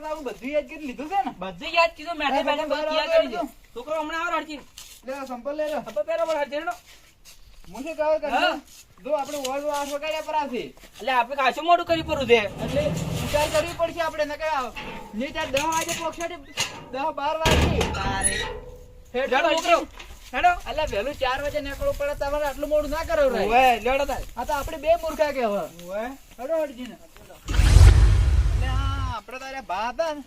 તો બધું યાદ કરી લીધું છે ને? બધું યાદ કીધું મેઠે હા, બધું યાદ કરી દીધું. છોકરો હમણાં આવે હરજી લે સંપલ લે લો. હવે પેલો પણ હરજી નો હું શું કહું જો આપણે ઓળ તો આઠ વગાડ્યા પર એટલે આપણે ખાસું મોડું કરી પડું છે? એટલે વિચાર કરવી પડશે આપણે નકર આ નહીં ત્યાં દસ વાગે પોક્ષાડે દસ બાર વાગે. તારે. હેડો છોકરો. હેડો અલ્યા વહેલું ચાર વાગે નીકળવું પડે તમારે આટલું મોડું ના કરો રે લેડો તાર. આ તો આપણે બે મૂર્ખા કે હવે હડો હડજી ને એટલે આ આપણે તારે ભા હતા ને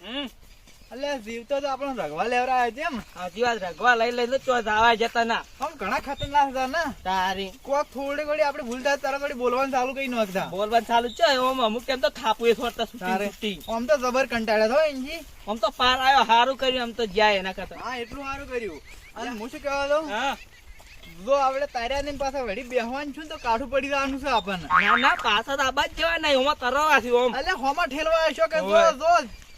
એટલે જીવતો તો આપણો રગવા લેવરાય છે એમ. સાચી વાત રગવા લઈ લઈને ચો આવા જતા ના. આમ ઘણા ખતરનાક હતા ને. તારી. કોક થોડી ઘડી આપણે ભૂલતા તારા ઘડી બોલવાનું ચાલુ કઈ નાખતા બોલવાનું ચાલુ છે ઓમ અમુક કેમ તો થાપુ એ છોડતા. સુટી આમ તો જબર કંટાળ્યા થો એનજી? આમ તો પાર આવ્યો હારું કર્યું આમ તો જાય એના કરતા. હા એટલું સારું કર્યું. અને હું શું કહેવા દઉં? હા. જો આપણે તાર્યા ની પાસે વળી બેહવાનું છું તો કાઠું પડી જવાનું છે આપણને. ના ના પાછા તો આબાદ જવા નહીં હોમાં તરવા છું ઓમ એટલે હોમાં ઠેલવા આવ્યો કે જો જો.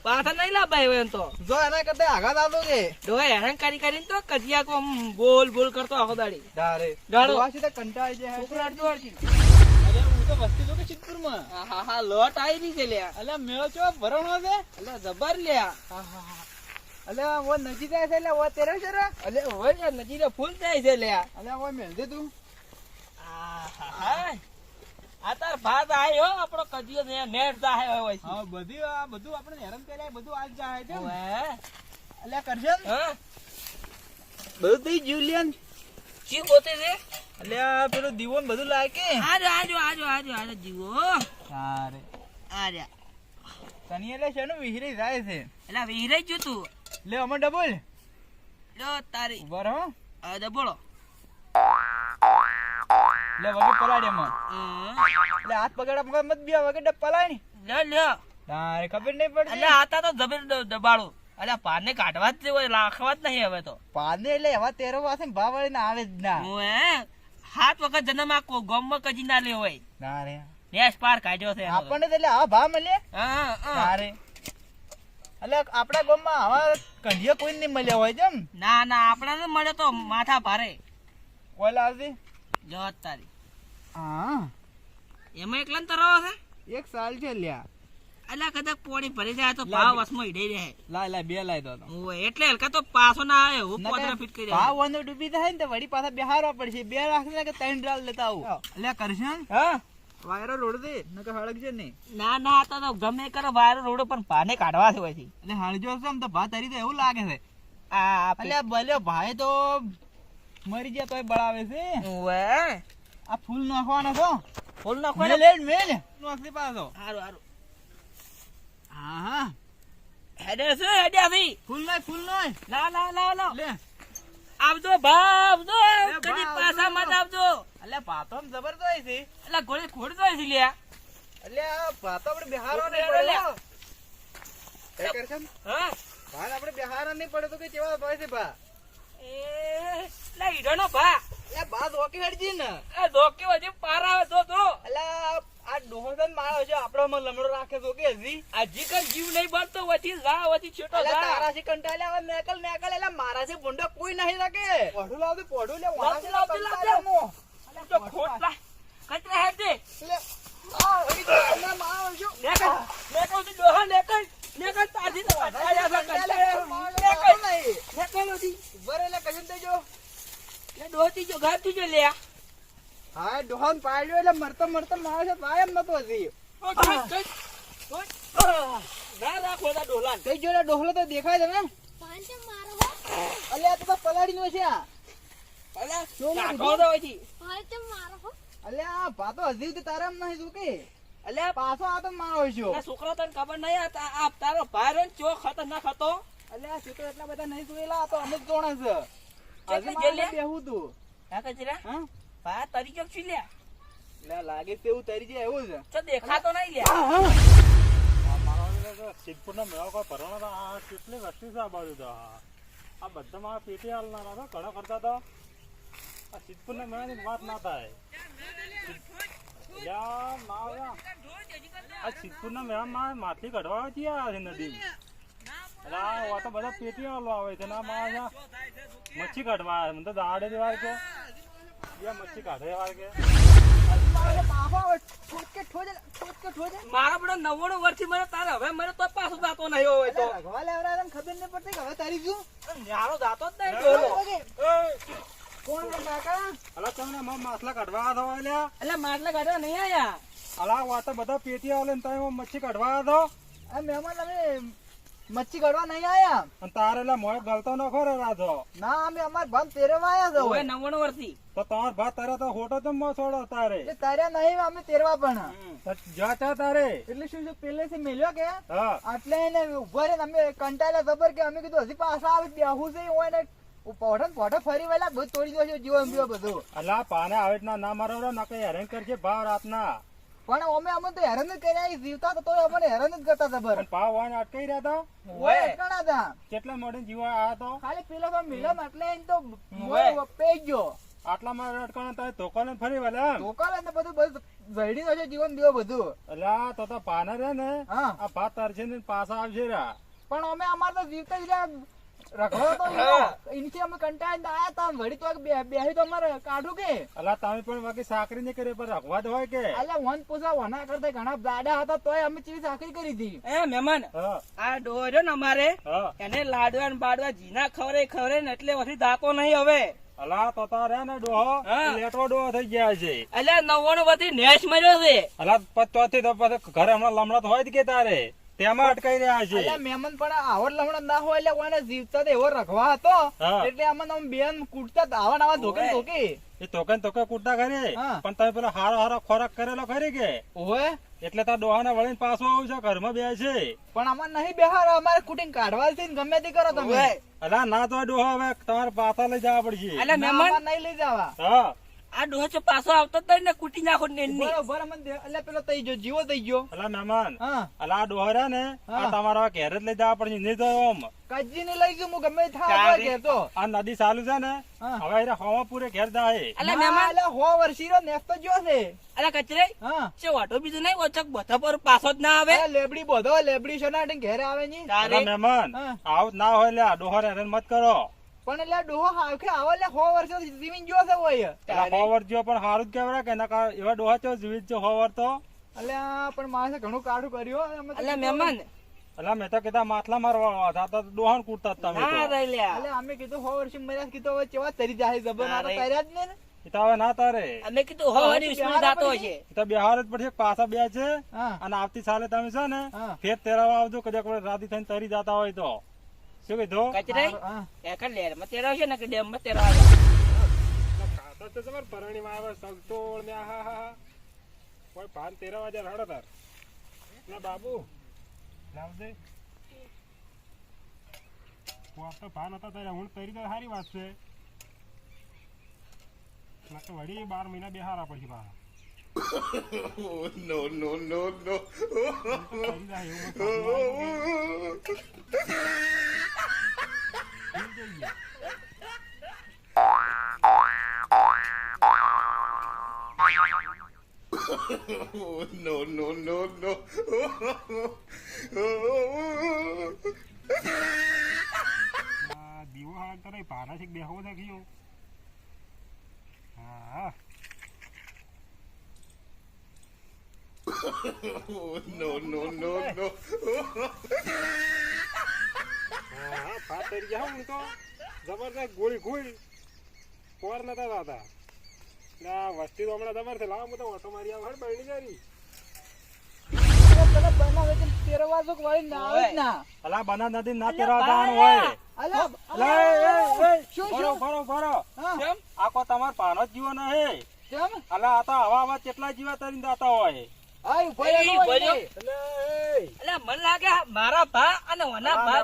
પાછા નહીં લાભાય હવે એમ તો. જો એના કરતા આઘાત આવતો કે. ડોહા હેરાન કરી કરીને તો કજિયા કો બોલ બોલ કરતો આખો દાડી. ડારે. ડાળો. આ સીધા કંટાળી જાય. છોકરા અડધો અડધી. અરે હું તો વસ્તી જો કે હા હા હા લોટ આવી રહી છે લ્યા. અલ્યા મેળો ચો ભરણો છે? એટલે જબર લ્યા. અલ્યા ઓ નજીક જાય છે એટલે વો તેરે છે રે? અલે હોય નજી રે ફૂલ થાય છે લે. અલે ઓ દે તું. આ તાર ભાત આયો આપણો કજીયો ને નેટ જાય હોય છે હા બધી આ બધું આપણે હેરાન કર્યા બધું આજ જાય છે ઓએ અલ્યા કરશે ને? હા. બધી જુલિયન. ચી ગોતે છે અલ્યા પેલું દીવો ને બધું લાગે કે. આજો આજો આજો આજો આજો જીવો સારે આર્યા તની એટલે શેનું વિહરી જાય છે. એટલે વિહરાઈ ગયું તું. લે અમે ડબલ. લો તારી. ઉભર હો આ ડબલો લે વગે પલાડે એમાં. લે હાથ પકડા પકડ મત બિયા વગે ડબ પલાય ને. લે લે. તારે ખબર નહીં પડતી. પડતી આતા તો જબર દબાડો. દબાડું પાને કાઢવા જ હોય રાખવા જ નહીં હવે તો. પાને એટલે હવે તેરો પાસે ભાવ વાળી ના આવે જ ના. હું હે? હાથ વખત જન્મ આ કો- ગોમમાં કજી ના લે હોય ના રે. નેસ પાર કાઢ્યો છે આપણને એટલે આ ભા મળે હા, હા. તારે એટલે આપણા ગામમાં આવા કંઢિયા કોઈ નહીં મળ્યા હોય છે ના ના આપણા ને મળે તો માથા ભારે. ઓલા આવતી જો તારી. હા. એમાં એકલા ને તરવા છે? એક સાલ છે લ્યા. એટલે કદાચ પોણી ભરી જાય તો. ભાવ વસમો ઈડે રહે. લાય લાય બે લાય દો તો. એટલે હલકા તો પાછો ના આવે હું પોતરા ફિટ કરી ભાવ વંદો ડૂબી થાય ને તો વળી પાછા બેહારવા પડશે. બે રાખશે ને કે ત્રણ ડાલ લેતા આવું. એટલે કરશે હા. વાયરો રોડ દે નકર હળગ છે ના ના આ તો તો ગમે કરે વાયરો રોડ પણ પાને કાઢવા છે. હોય એટલે હળજો છે આમ તો ભાત હરી તો એવું લાગે છે. આ એટલે ભલે ભાઈ તો મરી ગયા તોય બળાવે છે. ઓય આ ફૂલ નાખવાનો છો? ફૂલ નાખો મેલ ને હેડ મેલ. નાખી પાછો. હારું હારું. હા હા. હેડે છે હેડ્યા છે. ફૂલ નાય ફૂલ નાખ ના ના ના ના. લે. આવજો આવજો કદી પાછા મત આવજો. એટલે પાતો આમ જબર તો હોય છે. એટલે ગોળી ખોડ તો છે લ્યા. એટલે પાતો આપણે બેહારવા નહીં ફૂલ પડે. લે. હો. એ હા? આપણે બેહારવા નહીં પડે તો કે કેવા ભાઈ છે ભા? એ લે ઈડોનો ભા. એટલે ઓકી હેડજી ને. એ ધોકે વજે પાર આવે તો તો એટલે આ- છે મારો છે આપણામાં લમડો રાખે તો કે હજી? આ જીકર જીવ નહીં બળતો વધી જા વધી છેટો એટલે જા. તારાથી કંટાળ્યા હવે નેકલ નેકલ એટલે મારાથી ભૂંડો કોઈ નહીં લાગે પોઢું લાવ દે પોઢું લે લાવજે, લાવજે, લાવજે. તો ખોટ લા. દે આ મારો છો. તાજી છે દેજો. ડોહતી જો જો લ્યા હા ડોહન પાડ્યો એટલે મરતો મરતો મારો છે ભાઈ એમ નતો હજી. કઈ કઈ કઈ. ના રાખો ના ડોલાન કઈ જોડે ડોહલો તો દેખાય છે ને? પાંચમ મારો હો અલે આ તો પલાડી નો છે આ. અલા શું નાખો તો વધી પાંચમ મારો હો અલે આ ભાતો હજી તારા એમ નહીં તું કે અલ્યા પાછો આ તો મારો છો. છોકરો તને ખબર નહીં આ આ તારો ભાઈ રહ્યો ને ચો ખતરનાક હતો. અલે આ છોકરો એટલા બધા નહીં જોયેલા તો અમે જ જોણે છે. હજી બેહું તું. હા કચરા હા? ભાઈ તારી ચોક છી લ્યા એટલે લાગે તેવું તરી જાય એવું છે. તો દેખાતો નહીં લ્યા સિદ્ધપુરના મેળા કોઈ ભરવાના તો આ કેટલી વસ્તી છે આ બાજુ તો આ બધા મારા પેટી હાલનારા તો ઘણા કરતા હતા આ સિદ્ધપુરના મેળાની વાત ના થાય. આ સિદ્ધપુરના મેળામાં માછલી કઢવા આવે છે આ નદી. આ તો બધા પેટી હાલો આવે છે ને મારા. મચ્છી કાઢવા આવે મને તો દાડે દેવા છે મારો આવે, બધો નવ્વાણું વર્ષથી મને તારે હવે મને તો પાછું જાતો નહીં હોય તો. ભગવાન એમ ખબર નહીં પડતી કે હવે તારી શું? ન્યારો જાતો જ નહીં. કોણ કાકા? અલા તમને માછલા કાઢવા થવા લ્યા એટલે માછલા કાઢવા નહીં આયા. અલા વાત તો બધા પેટી આલે ને તમે મચ્છી કાઢવા દો આ મહેમાન અમે મચ્છી કાઢવા નહીં આયા અને તારે એટલે મોય ગલતો ન ખરો રાધો ના અમે અમાર ભાન તેરવા આયા છો ઓય નવણ વર્ષથી. તો તમાર ભા તારે તો હોટો તો મો છોડો તારે. એ તારે નહીં અમે તેરવા પણ. જા તા તારે. એટલે શું છે પહેલેથી મેલ્યો કે? હા. આટલે એને ઊભા રે અમે કંટાળ્યા જબર કે અમે કીધું હજી પાછા આવે બેહું છે હોય ને. પોઠો ફરી વળ્યા બધું તોડી દો જીવન બીવો બધું. અલા પાને આવે ના ના મારો રે નકે હેરાન કરશે ભાવ રાતના. પણ અમે અમે તો હેરાન જ કર્યા જીવતા તો અમને હેરાન જ કરતા જબર પાવ ભાવ અટકાઈ રહ્યા તા ઓય અટકણા હતા. કેટલા મોડે જીવા આયા તો ખાલી પેલો તો મિલમ એટલે એને તો મોય પેજ ગયો. આટલા માં અટકાણા તારે ધોકાને ફરી વળે એમ? ધોકા ને બધું બધું જડી જશે જીવન દેવો બધું. અલા તો તો પાના રે ને. હા. આ ભાત તરશે ને પાછા આવશે રા પણ અમે અમાર તો જીવતા જ રહ્યા. રખડો તો હા. અમે કંટાળીને આયા તા. વળી તો બેહી તો અમારે કાઢું કે? અલા તમે પણ બાકી સાકરી નહીં કરી પણ રખવા હોય કે? અલ્યા વન પોસા વના કરતા ઘણા દાડા હતા તોય અમે ચીવી સાકરી કરી હતી. એ મહેમાન આ ડોહો ને અમારે એને લાડવા ને બાડવા જીના ખવરે ખવરે ને એટલે વધી દાતો નહીં હવે. અલા તો તારે ને ડોહો લેટો ડોહો થઈ ગયા છે. એટલે નવ્વાણું બધી નેશ મર્યો છે. અલા પચવાથી તો પછી ઘરે હમણાં લમણા તો હોય જ કે તારે? તેમાં અટકાઈ રહ્યા છે. એટલે મહેમાન પણ આવડ લમણા ના હોય એટલે કોઈને જીવતા એવો રખવા હતો. એટલે આમાં તમે બેન કૂટતા આવા ને આવા ધોકે ધોકે. એ ધોકે ધોકે કૂટતા ખરે. પણ તમે પેલો હારો હારો ખોરાક કરેલો ખરી કે? ઓવે. એટલે તાર ડોહાના વળીને પાછો આવું છે ઘરમાં બે છે. પણ આમાં નહીં બેહાર અમારે કૂટીને કાઢવા છે ગમે તે કરો તમે. અલા ના તો ડોહા હવે તમારે પાછા લઈ જવા પડશે. એટલે મહેમાન નહીં લઈ જવા. હા. આ ડોહો પાછો આવતો જ ને કૂટી નાખો ને બરોબર અમને પેલો થઈ ગયો જીવો થઈ ગયો. અલા મહેમાન અલા આ ડોહો રહ્યા ને આ તમારા ઘેર જ લઈ જવા પડશે નહીં તો આમ. કાજી ને લઈ જઉં હું ગમે થાય ઘેર તો. આ નદી ચાલુ છે ને હવે એને હવા પૂરે ઘેર જાય. મહેમાન અલ્યા હો વર્ષીનો નેસ્તો જ્યો છે. અલા કચરે. હા. છે વાટો બીજું નહીં ઓછક બધા પર પાછો જ ના આવે. લેબડી બધો લેબડી છે ને ઘેરે આવે ની અલા મહેમાન. આવું ના હોય લ્યા ડોહો હેરાન મત કરો. પણ એટલે ડોહો હાવખે આવે એટલે હો વર્ષો જીવીને જ્યો છે હોય. અલા વર્ષ જો પણ સારું જ કહેવાય કે નકા એવા ડોહા ચો જીવિત છે વર્ષ તો. એટલે પણ માણસે ઘણું કાઢું કર્યું અમે એટલે મહેમાન. એટલે મેં તો કીધા માથલા મારવા હતા તો ડોહાન કૂટતા તમે રહી અમે કીધું હો વર્ષે મર્યા કીધું હવે ચેવા તરી જાય જબર ના. તર્યા જ ને. હવે ના તારે. અમે કીધું હો હરી સ્કૂલ જાતો હશે તો બિહાર જ પડશે પાછા બે છે. અને આવતી સાલે તમે છે ને ફેર તેરાવા આવજો કદાચ રાતી થઈને તરી જતા હોય તો. શું કીધું? કચરે હા. એક લેરમાં તેરા છે ને કે ડેમમાં તેરા કાતા તો તમાર પરણી માં આવે સગતોળ ને આહા હા કોઈ પાન તેરા વાજે રડો તાર. ના બાબુ લાવજે. કોક તો પાન હતા તારે હું તરી તો સારી વાત છે. ના તો વળી બાર મહિના બેહારા પછી પાછા. no, no, no, no. તરી જાય એવું બધું થઈ જઈએ. no, no, no, no. આ દીવો હાલ તો નહીં પાના છે બેહવો છે કયો હા no, no, no, no. હા તરી ગયા હું તો. જબરદસ્ત ગોળી ગોળી. પોર નતા થતા ના વસ્તી તો હમણાં જબર છે. હું તો ઓટો મારી આવ બરણી જારી. આવે હા તમાર પાનો જ જીવો નહીં કેમ? અલા આ તો હવા હવા કેટલા જીવા તરીને દાતા હોય. મને લાગે મારા ભા અને ઓના ભા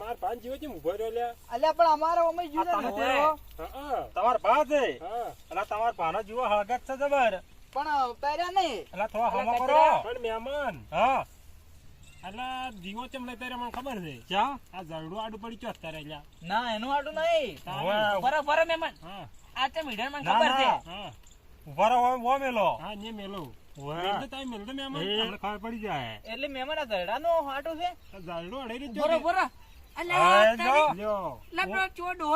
માર પાન જીવો છે ઊભો રહ્યો લ્યા અલ્યા પણ અમારે અમે આ જુદા તમે ને. તેરો તમાર ભા છે? એટલે તમાર પાનો જીવો હળગત છે જબર. પણ પહેર્યા નહીં. એટલે થોડા હમો કરો. પણ મહેમાન. હા. એટલે જીવો ચમ લઈ તારે મને ખબર છે. ચા આ ઝરડું આડું પડી ચોથ તારે ના એનું આડું નહીં. ફરો ફરો મહેમાન. હા. આ તે મીડિયમ મને ખબર છે. હા. ઊભા રહો વો મેલો. હા ને મેલો. ખબર પડી જાય. એટલે હાટું છે. અડાઈ રહ્યું જો.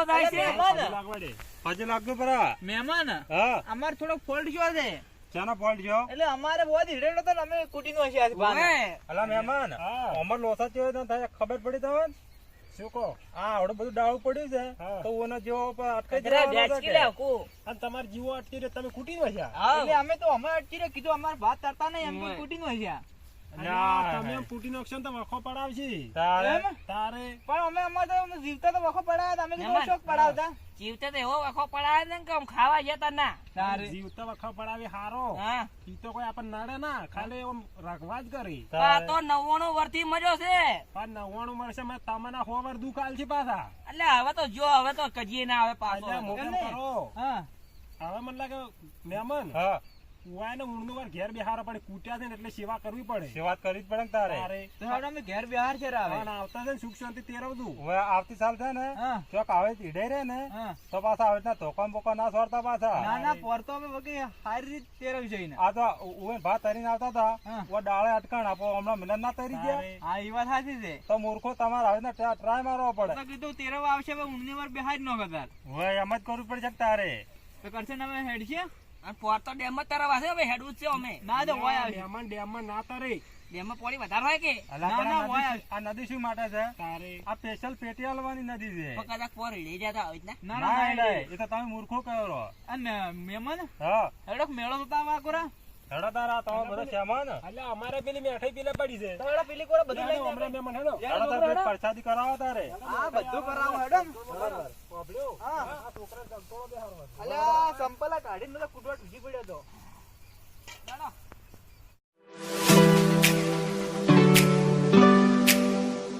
થાય છે. મહેમાન. અમારે થોડો ફોલ્ટ શું છે. ચાના છો એટલે અમારે બહુ હીડેલો તો અમે કુટીનો હશે અલા મહેમાન હા. અમર લોસા થયો તો ખબર પડી તમને શું કહો? આ આવડું બધું ડાળું પડ્યું છે. તો ઓનો જેવો અટકાઈ જરા છે. અને તમારે જીવો અટકી રહ્યો તમે કૂટી નો છે એટલે અમે તો અમે અટકી રહ્યા કીધું અમારે ભાત તરતા નહીં એમ ઓય. કુટીનો હશે અલ્યા, તમે એમ નાખશો તો વખો પડાવશે. તારે? તારે? પણ અમે અમારે તો જીવતા તો વખો પડાવ્યા હતા. અમે શોખ પડાવતા. જીવતે તો એવો વખો પડાવે ને કે ખાવા જતા ના. જીવતા વખો પડાવી હારો. હા. ઈ તો કોઈ આપણને નડે ના. ખાલી એમ રાખવા જ કરી આ તો નવ્વાણું વર્ષથી મજો છે. પણ નવ્વાણું મળશે મેં તમને હોવર દુકાલ છે પાછા. એટલે હવે તો જો હવે તો કજીએ ના આવે પાછો. અલ્યા, મોકલ કરો. હા. હવે મને લાગે મહેમાન હા. ઉવાય ઊંડનું વાર ઘેર બેહારો પડે કૂટ્યા છે ને એટલે સેવા કરવી પડે. એ કરવી જ પડે તારે. તારે. અમે ઘેર બિહાર છે રાવે. આવતા છે ને સુખ શાંતિ તેરવતું હવે આવતી સાલ છે ને ચોક આવે ઈડે રે ને તો પાછા આવે રીતના ધોકા બોકા ના સોરતા પાછા. ના પર તો અમે વગી સારી રીત તેરવી છે આ તો ઉવે ભાત તરીને આવતા હતા. ઓ ડાળે અટકણ આપો હમણાં મિલન ના તરી ગયા. હા એ વાત સાચી છે. તો મૂર્ખો તમારે આવે ટ્રાય મારવો પડે. કીધું તેરવ આવશે હવે ઊંઘની વાર બિહાર ન કદાચ હવે એમ જ કરવું પડશે તારે. તો કરશે ને અમે હેડ છે? અને પોર તો ડેમમાં હવે છે અમે. ના તો હોય ના તારે. પાણી વધારે હોય કે? ના, ના, આ હોય. નદી શું- આ નદી શું માટે છે? તારે. આ સ્પેશિયલ પેટી હાલવાની નદી છે. પણ કદાચ પોર લઈ જતા હોય ને. ના ના ના એડાય. ના એ તો તમે મૂર્ખો કહો અને મહેમાન? હા. હેડો મેળો તાવ કોરા તારા તમે બધા શ્યામા એટલે અમારે પેલી મેઠાઈ પેલે પડી છે તો પેલી કોરા બધું લઈને હમણાં આપણે. હેડો. હેડો તારે પેટ કરાવો તારે હા બધું કરાવો હેડો હા આ. અલ્યા સંપલા કાઢીને કુટવા તૂટી પડ્યો તો